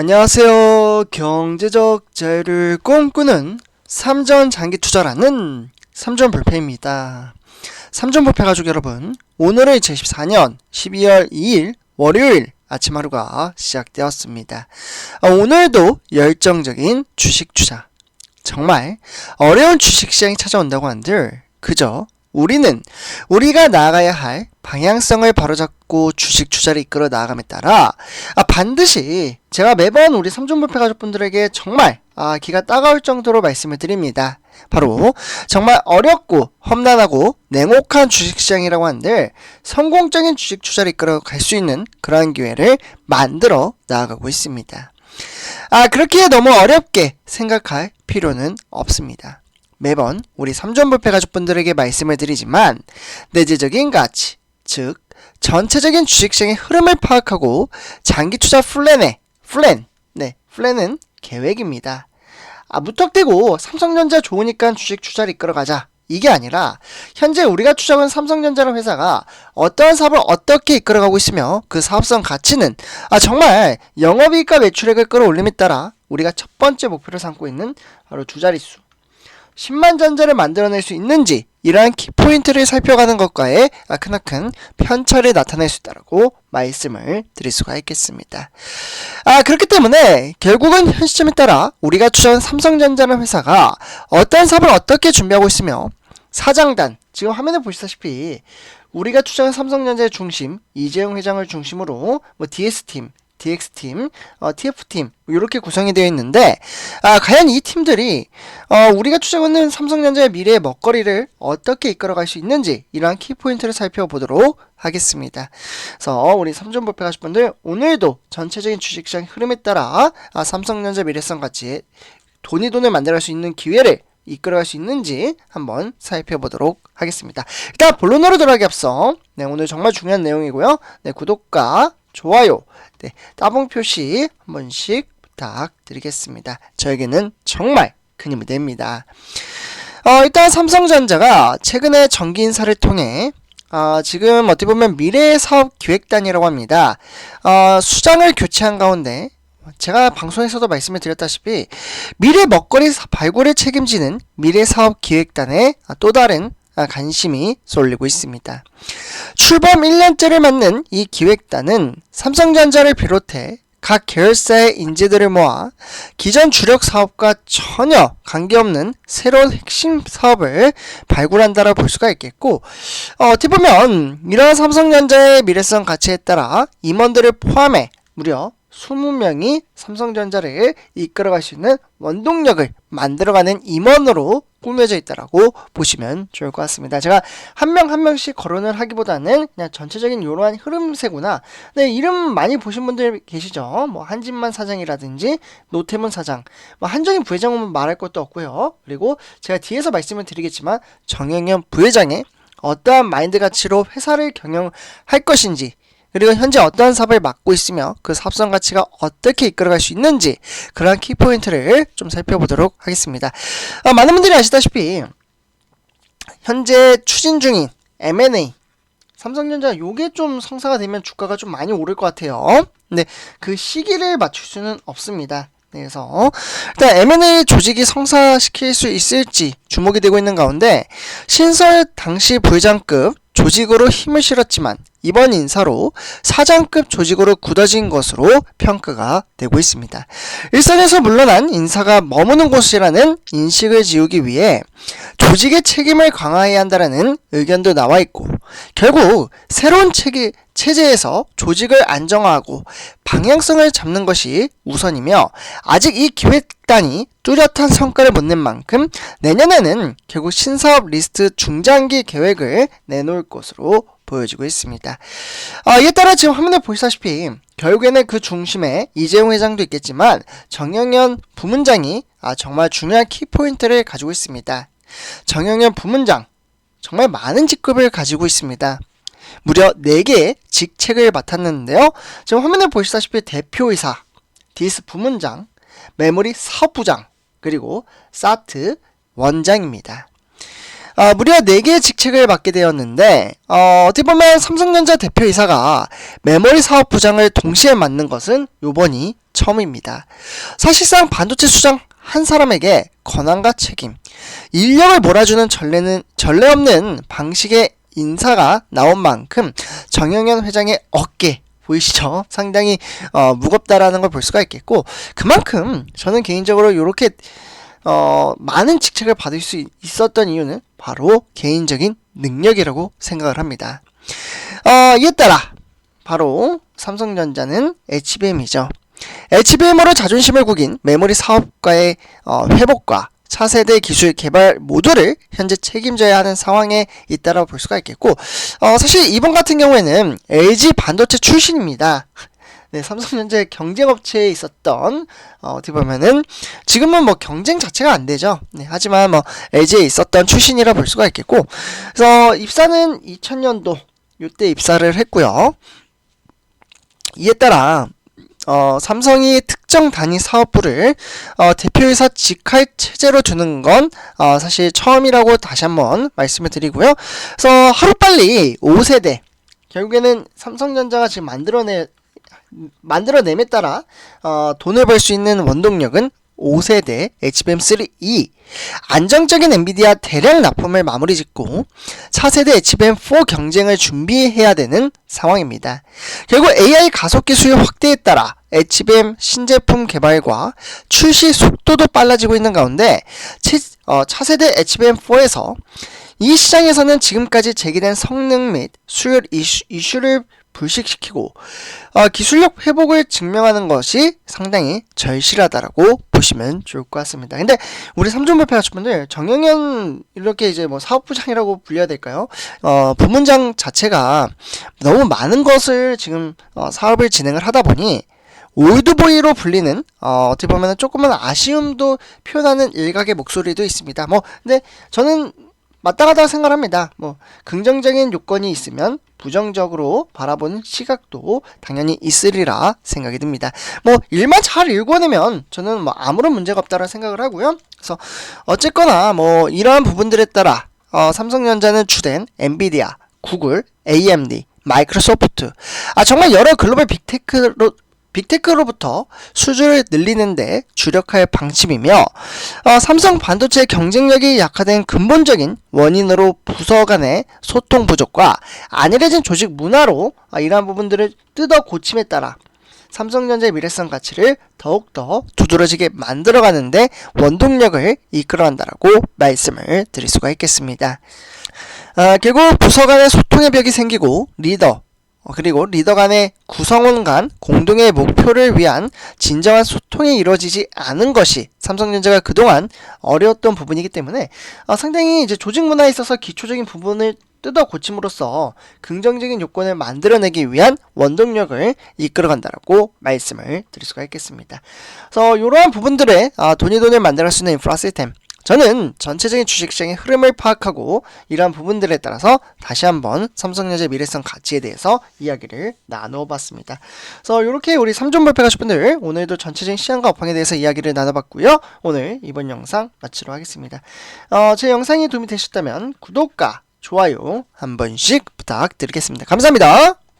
안녕하세요. 경제적 자유를 꿈꾸는 삼전 장기 투자라는 삼전 불패입니다. 삼전 불패 가족 여러분, 오늘은 2014년 12월 2일 월요일 아침 하루가 시작되었습니다. 아, 오늘도 열정적인 주식 투자. 정말 어려운 주식 시장이 찾아온다고 한들 그저 우리는 우리가 나아가야 할 방향성을 바로잡고 주식 투자를 이끌어 나아감에 따라 아, 반드시 제가 매번 우리 삼존불패 가족분들에게 정말 아, 기가 따가울 정도로 말씀을 드립니다. 바로 정말 어렵고 험난하고 냉혹한 주식시장이라고 한들 성공적인 주식 투자를 이끌어 갈 수 있는 그러한 기회를 만들어 나아가고 있습니다. 아, 그렇게 너무 어렵게 생각할 필요는 없습니다. 매번 우리 삼존불패 가족분들에게 말씀을 드리지만 내재적인 가치, 즉 전체적인 주식시장의 흐름을 파악하고 장기 투자 플랜에 플랜, 네, 플랜은 계획입니다. 아, 무턱대고 삼성전자 좋으니까 주식 투자를 이끌어가자. 이게 아니라 현재 우리가 투자한 삼성전자라는 회사가 어떠한 사업을 어떻게 이끌어가고 있으며 그 사업성 가치는 아 정말 영업이익과 매출액을 끌어올림에 따라 우리가 첫 번째 목표를 삼고 있는 바로 두 자릿수 10만 전자를 만들어낼 수 있는지 이러한 키포인트를 살펴가는 것과의 아, 크나큰 편차를 나타낼 수 있다고 말씀을 드릴 수가 있겠습니다. 아 그렇기 때문에 결국은 현 시점에 따라 우리가 투자한 삼성전자라는 회사가 어떤 사업을 어떻게 준비하고 있으며 사장단 지금 화면에 보시다시피 우리가 투자한 삼성전자의 중심 이재용 회장을 중심으로 뭐 DS팀 DX팀, 어, TF팀 이렇게 구성이 되어 있는데 아, 과연 이 팀들이 어, 우리가 투자하는 삼성전자의 미래의 먹거리를 어떻게 이끌어갈 수 있는지 이러한 키포인트를 살펴보도록 하겠습니다. 그래서 우리 삼존볼패 가실 분들 오늘도 전체적인 주식시장 흐름에 따라 아, 삼성전자 미래성 가치에 돈이 돈을 만들어갈 수 있는 기회를 이끌어갈 수 있는지 한번 살펴보도록 하겠습니다. 일단 본론으로 들어가기 앞서 네, 오늘 정말 중요한 내용이고요. 네, 구독과 좋아요, 네, 따봉 표시 한 번씩 부탁드리겠습니다. 저에게는 정말 큰 힘이 됩니다. 어, 일단 삼성전자가 최근에 정기 인사를 통해 어, 지금 어떻게 보면 미래 사업 기획단이라고 합니다. 어, 수장을 교체한 가운데 제가 방송에서도 말씀을 드렸다시피 미래 먹거리 발굴을 책임지는 미래 사업 기획단의 또 다른 관심이 쏠리고 있습니다. 출범 1년째를 맞는 이 기획단은 삼성전자를 비롯해 각 계열사의 인재들을 모아 기존 주력 사업과 전혀 관계없는 새로운 핵심 사업을 발굴한다라 볼 수가 있겠고 어, 어떻게 보면 이러한 삼성전자의 미래성 가치에 따라 임원들을 포함해 무려 20명이 삼성전자를 이끌어갈 수 있는 원동력을 만들어가는 임원으로 꾸며져 있다라고 보시면 좋을 것 같습니다. 제가 한 명 한 명씩 거론을 하기보다는 그냥 전체적인 이러한 흐름세구나. 네, 이름 많이 보신 분들 계시죠? 뭐 한진만 사장이라든지 노태문 사장, 뭐 한정인 부회장은 말할 것도 없고요. 그리고 제가 뒤에서 말씀을 드리겠지만 정영현 부회장의 어떠한 마인드 가치로 회사를 경영할 것인지 그리고 현재 어떠한 사업을 맡고 있으며 그 사업성 가치가 어떻게 이끌어갈 수 있는지 그러한 키포인트를 좀 살펴보도록 하겠습니다. 아, 많은 분들이 아시다시피 현재 추진 중인 M&A 삼성전자 요게 좀 성사가 되면 주가가 좀 많이 오를 것 같아요. 근데 그 시기를 맞출 수는 없습니다. 네, 그래서 일단 M&A 조직이 성사시킬 수 있을지 주목이 되고 있는 가운데 신설 당시 부회장급 조직으로 힘을 실었지만 이번 인사로 사장급 조직으로 굳어진 것으로 평가가 되고 있습니다. 일선에서 물러난 인사가 머무는 곳이라는 인식을 지우기 위해 조직의 책임을 강화해야 한다는 의견도 나와 있고 결국 새로운 체계, 체제에서 조직을 안정화하고 방향성을 잡는 것이 우선이며 아직 이 기획 단이 뚜렷한 성과를 못낸 만큼 내년에는 결국 신사업 리스트 중장기 계획을 내놓을 것으로 보여지고 있습니다. 어, 이에 따라 지금 화면에 보시다시피 결국에는 그 중심에 이재용 회장도 있겠지만 정영현 부문장이 아, 정말 중요한 키포인트를 가지고 있습니다. 정영현 부문장 정말 많은 직급을 가지고 있습니다. 무려 4개의 직책을 맡았는데요. 지금 화면에 보시다시피 대표이사, 디스 부문장, 메모리 사업부장, 그리고 사트 원장입니다. 어, 무려 4개의 직책을 맡게 되었는데 어, 어떻게 보면 삼성전자 대표이사가 메모리 사업 부장을 동시에 맡는 것은 요번이 처음입니다. 사실상 반도체 수장 한 사람에게 권한과 책임, 인력을 몰아주는 전례는 전례 없는 방식의 인사가 나온 만큼 정영현 회장의 어깨 보이시죠? 상당히 어, 무겁다라는 걸 볼 수가 있겠고 그만큼 저는 개인적으로 이렇게 어, 많은 직책을 받을 수 있- 있었던 이유는 바로 개인적인 능력이라고 생각을 합니다. 어, 이에 따라 바로 삼성전자는 HBM이죠. HBM으로 자존심을 구긴 메모리 사업과의 어, 회복과 차세대 기술 개발 모두를 현재 책임져야 하는 상황에 있다고 볼 수가 있겠고 어, 사실 이번 같은 경우에는 LG 반도체 출신입니다. 네, 삼성전자의 경쟁업체에 있었던 어, 어떻게 보면은 지금은 뭐 경쟁 자체가 안 되죠. 네, 하지만 뭐 LG에 있었던 출신이라 볼 수가 있겠고 그래서 입사는 2000년도 이때 입사를 했고요. 이에 따라 어, 삼성이 특정 단위 사업부를 어, 대표이사 직할 체제로 두는 건 어, 사실 처음이라고 다시 한번 말씀을 드리고요. 그래서 하루빨리 5세대 결국에는 삼성전자가 지금 만들어내 만들어냄에 따라 어, 돈을 벌 수 있는 원동력은 5세대 HBM3E 안정적인 엔비디아 대량 납품을 마무리 짓고 차세대 HBM4 경쟁을 준비해야 되는 상황입니다. 결국 AI 가속 기술 확대에 따라 HBM 신제품 개발과 출시 속도도 빨라지고 있는 가운데 치- 어, 차세대 HBM4에서 이 시장에서는 지금까지 제기된 성능 및 수율 이슈, 이슈를 불식시키고 어, 기술력 회복을 증명하는 것이 상당히 절실하다라고 보시면 좋을 것 같습니다. 근데 우리 삼존불패 가족분들 정영현 이렇게 이제 뭐 사업부장이라고 불려야 될까요? 어, 부문장 자체가 너무 많은 것을 지금 어, 사업을 진행을 하다 보니 올드보이로 불리는 어, 어떻게 보면 조금은 아쉬움도 표현하는 일각의 목소리도 있습니다. 뭐 근데 저는 마땅하다고 생각합니다. 뭐 긍정적인 요건이 있으면 부정적으로 바라보는 시각도 당연히 있으리라 생각이 듭니다. 뭐 일만 잘 읽어내면 저는 뭐 아무런 문제가 없다라 생각을 하고요. 그래서 어쨌거나 뭐 이러한 부분들에 따라 어, 삼성전자는 주된 엔비디아, 구글, AMD, 마이크로소프트 아 정말 여러 글로벌 빅테크로 빅테크로부터 수주를 늘리는데 주력할 방침이며 어, 삼성 반도체 경쟁력이 약화된 근본적인 원인으로 부서 간의 소통 부족과 안일해진 조직 문화로 아, 이러한 부분들을 뜯어 고침에 따라 삼성전자의 미래성 가치를 더욱더 두드러지게 만들어가는데 원동력을 이끌어간다라고 말씀을 드릴 수가 있겠습니다. 아, 결국 부서 간의 소통의 벽이 생기고 리더 어, 그리고 리더 간의 구성원 간 공동의 목표를 위한 진정한 소통이 이루어지지 않은 것이 삼성전자가 그동안 어려웠던 부분이기 때문에 어, 상당히 이제 조직 문화에 있어서 기초적인 부분을 뜯어 고침으로써 긍정적인 요건을 만들어내기 위한 원동력을 이끌어간다라고 말씀을 드릴 수가 있겠습니다. 그래서 이러한 부분들에 아, 돈이 돈을 만들어갈 수 있는 인프라 시스템 저는 전체적인 주식시장의 흐름을 파악하고 이러한 부분들에 따라서 다시 한번 삼성전자의 미래성 가치에 대해서 이야기를 나누어 봤습니다. 그래서 이렇게 우리 3종 발표 가실 분들 오늘도 전체적인 시장과 업황에 대해서 이야기를 나눠봤고요. 오늘 이번 영상 마치도록 하겠습니다. 어, 제 영상이 도움이 되셨다면 구독과 좋아요 한 번씩 부탁드리겠습니다. 감사합니다.